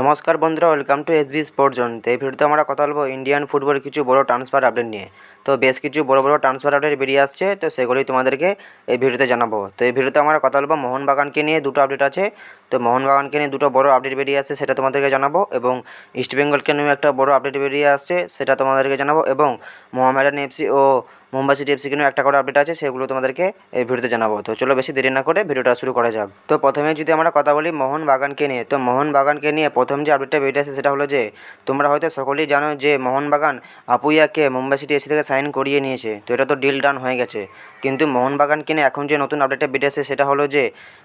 নমস্কার বন্ধুরা welcome to S S B sport zone তো এই ভিডিওতে আমরা কথা বলব ইন্ডিয়ান ফুটবল কিছু বড় ট্রান্সফার আপডেট নিয়ে। তো বেশ কিছু বড় বড় ট্রান্সফার আপডেট বেরিয়ে আসছে, তো সেগুলি তোমাদেরকে এই ভিডিওতে জানাব। তো এই ভিডিওতে আমরা কথা বলব মোহনবাগানকে নিয়ে, দুটো আপডেট আছে। তো মোহনবাগানকে নিয়ে দুটো বড় আপডেট বেরিয়ে আসছে, সেটা তোমাদেরকে জানাব এবং ইস্টবেঙ্গলকে নিয়েও একটা বড় আপডেট বেরিয়ে আসছে, সেটা তোমাদেরকে জানাব এবং মোহামেডান এফসি ও মুম্বাই সিটি এফসিকে নিয়েও একটা করে আপডেট আছে, সেগুলো তোমাদেরকে এই ভিডিওতে জানাব। তো চলো বেশি দেরি না করে ভিডিওটা শুরু করা যাক। তো প্রথমে যদি আমরা কথা বলি মোহনবাগানকে নিয়ে, তো মোহনবাগানকে নিয়ে প্রথম যে আপডেটটা বেরিয়ে আসে সেটা হলো যে, তোমরা হয়তো সকলেই জানো যে মোহনবাগান আপুইয়াকে মুম্বাই সিটি এফসি থেকে সাইন করিয়ে নিয়েছে। তো এটা তো ডিল ডান হয়ে গেছে। কিন্তু মোহনবাগানকে নিয়ে এখন যে নতুন আপডেটটা বেরিয়ে আসে সেটা হলো যে,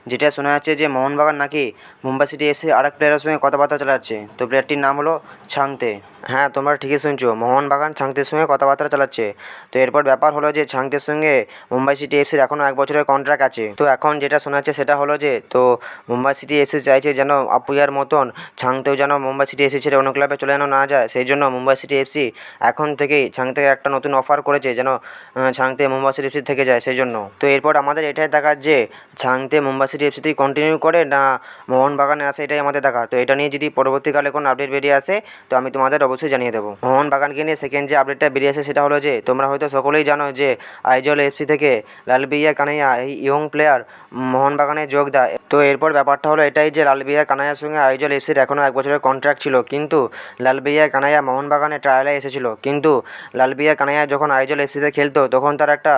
যেটা শোনা যাচ্ছে যে মোহনবাগান নাকি মুম্বাই সিটি এফসির আরেক প্লেয়ারের সঙ্গে কথাবার্তা চালাচ্ছে। তো প্লেয়ারটির নাম হলো ছাংতে। হ্যাঁ তোমরা ঠিকই শুনছো। মোহনবাগান ছাংতের সঙ্গে কথাবার্তা চালাচ্ছে। তো এরপর ব্যাপার হলো যে, ছাংতের সঙ্গে মুম্বাই সিটি এফসির এখনও এক বছরের কন্ট্রাক্ট আছে। তো এখন যেটা শোনাচ্ছে সেটা হলো যে, তো মুম্বাই সিটি এফসি চাইছে যেন আপুইয়ার মতন ছাংতেও যেন মুম্বাই সিটি এফসি ছেড়ে অন্য ক্লাবে চলে যেন না যায়। সেই জন্য মুম্বাই সিটি এফসি এখন থেকেই ছাংতে একটা নতুন অফার করেছে যেন ছাংতে মুম্বাই সিটি এফসি থেকে যায়। সেই জন্য তো এরপর আমাদের এটাই দেখার যে, ছাংতে মুম্বাই সিটি এফসিতেই কন্টিনিউ করে না মোহনবাগানে আসে এটাই আমাদের দেখার। তো এটা নিয়ে যদি পরবর্তীকালে কোনো আপডেট বেরিয়ে আসে, তো আমি তোমাদের অবশ্যই জানিয়ে দেবো। মোহনবাগানকে নিয়ে সেকেন্ড যে আপডেটটা বেরিয়ে আসে সেটা হলো যে, তোমরা হয়তো সকলেই জানো যে, আইজল এফসি থেকে লালবিয়া কানাইয়া, এই ইয়ং প্লেয়ার মোহনবাগানে যোগ দেয়। তো এরপর ব্যাপারটা হলো এটাই যে লালবিয়া কানাইয়ার সঙ্গে আইজল এফসির এখনও এক বছরের কন্ট্রাক্ট ছিল। কিন্তু লালবিয়া কানাইয়া মোহনবাগানে ট্রায়ালে এসেছিল। কিন্তু লালবিয়া কানাইয়া যখন আইজল এফসিতে খেলতো, তখন তার একটা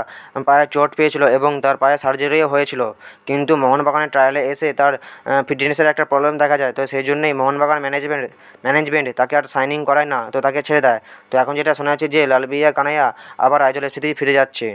পায়ে চোট পেয়েছিল এবং তার পায়ে সার্জারিও হয়েছিল। কিন্তু মোহনবাগানের ট্রায়ালে এসে তার ফিটনেসের একটা প্রবলেম দেখা যায়। তো সেই জন্যই মোহনবাগান ম্যানেজমেন্ট ম্যানেজমেন্ট তাকে আর সাইনিং করায় না, তো তাকে ছেড়ে দেয়। তো এখন যেটা শোনা যাচ্ছে যে লালবিয়া কানাইয়া আবার আইজল এফসিতেই ফিরে যাচ্ছে।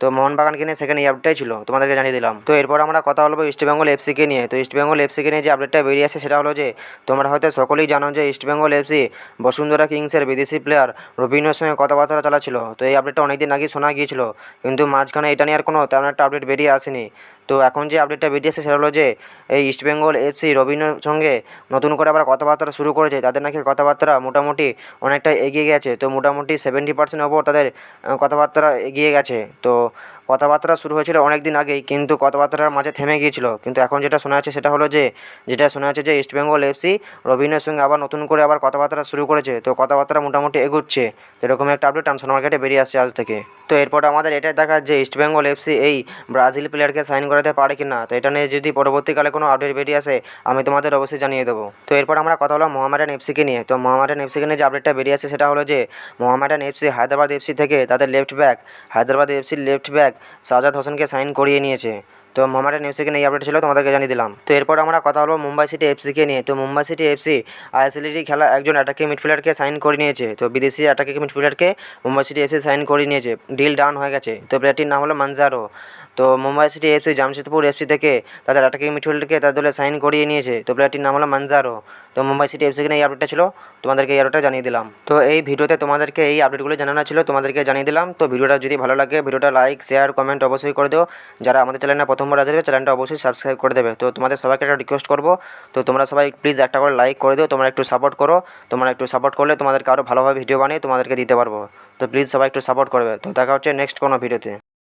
তো মোহনবাগান কিনে সেখানে এই আপডেটটাই ছিল, তোমাদেরকে জানিয়ে দিলাম। তো এরপর আমরা কথা বলব ইস্টবেঙ্গল এফসিকে নিয়ে। তো ইস্টবেঙ্গল এফসিকে নিয়ে যে আপডেটটা বেরিয়ে আসে সেটা হলো যে, তোমরা হয়তো সকলেই জানো যে ইস্টবেঙ্গল এফসি বসুন্ধরা কিংসের বিদেশি প্লেয়ার রবিনের সঙ্গে কথাবার্তা চালাচ্ছিল। তো এই আপডেটটা অনেকদিন আগে শোনা গিয়েছিল, কিন্তু মাঝখানে এটা নিয়ে আর কোনো তেমন একটা আপডেট বেরিয়ে আসেনি। তো এখন যে আপডেটটা বেরিয়ে আসে সেটা হলো যে, এই ইস্টবেঙ্গল এফসি রবিনের সঙ্গে নতুন করে আবার কথাবার্তা শুরু করেছে। তাদের নাকি কথাবার্তা মোটামুটি অনেকটা এগিয়ে গেছে। তো মোটামুটি সেভেন্টি পার্সেন্ট ওপর তাদের কথাবার্তা এগিয়ে গেছে। তো কথাবার্তা শুরু হয়েছিল অনেক দিন আগেই, কিন্তু কথাবার্তার মাঝে থেমে গিয়েছিল। কিন্তু এখন যেটা শোনা যাচ্ছে সেটা হলো যে, যেটা শোনা যাচ্ছে যে ইস্টবেঙ্গল এফসি রবিনের সঙ্গে আবার নতুন করে আবার কথাবার্তা শুরু করেছে। তো কথাবার্তা মোটামুটি এগোচ্ছে। তো এরকম একটা আপডেট ট্রান্সফার মার্কেটে বেরিয়ে আসছে আজ থেকে। তো এরপর আমাদের এটাই দেখা যে ইস্টবেঙ্গল এফসি এই ব্রাজিল প্লেয়ারকে সাইন করাতে পারে কি না তো এটা নিয়ে যদি পরবর্তীকালে কোনো আপডেট বেরিয়ে আসে, আমি তোমাদের অবশ্যই জানিয়ে দেবো। তো এরপর আমরা কথা হলো মোহামেডান এফসিকে নিয়ে। তো মোহামেডান এফসিকে নিয়ে যে আপডেটটা বেরিয়ে আসে সেটা হলো যে মোহামেডান এফসি হায়দ্রাবাদ এফসি থেকে তাদের লেফট ব্যাক হায়দ্রাবাদ এফসির লেফট ব্যাক সাজাদ হোসেনকে সাইন করিয়ে নিয়েছে। তো মোহামেডান এফসিকে নিয়ে আপডেট ছিল, তোমাদেরকে জানিয়ে দিলাম। তো এরপর আমরা কথা হলো মুম্বাই সিটি এফসিকে নিয়ে। তো মুম্বাই সিটি এফসি আইএসএলটি খেলা একজন অ্যাটাকিং মিডফিল্ডারকে সাইন করে নিয়েছে। তো বিদেশি attacking মিডফিল্ডারকে Mumbai city F C sign করে নিয়েছে। ডিল ডাউন হয়ে গেছে। তো প্লেয়ারটির নাম হলো মানজারো। তো Mumbai city F C Jamshedpur F C থেকে তাদের অ্যাটাকিং মিডফিল্ডকে তাদের দলে সাইন করিয়ে নিয়েছে। তো প্লেয়ারটির নাম হলো মানজারো। তো মুম্বাই সিটি এফসিকে নিয়ে এই আপডেটটা ছিল, তোমাদেরকে এই আপডেটটা জানিয়ে দিলাম। তো এই ভিডিওতে তোমাদেরকে এই আপডেটগুলো জানানো ছিল, তোমাদেরকে জানিয়ে দিলাম। তো ভিডিওটা যদি ভালো লাগে, ভিডিওটা লাইক শেয়ার কমেন্ট অবশ্যই করে দিও। যারা আমাদের চ্যানেলে প্রথমবার আসবে চ্যানেলটা অবশ্যই সাবস্ক্রাইব করে দেবে। তো তোমাদের সবাইকে একটা রিকোয়েস্ট করব, তো তোমরা সবাই প্লিজ একটা করে লাইক করে দিও, তোমরা একটু সাপোর্ট করো। তোমরা একটু সাপোর্ট করলে তোমাদেরকে আরও ভালোভাবে ভিডিও বানিয়ে তোমাদেরকে দিতে পারব। তো প্লিজ সবাই একটু সাপোর্ট করবে। তো দেখা হচ্ছে নেক্সট কোনো ভিডিওতে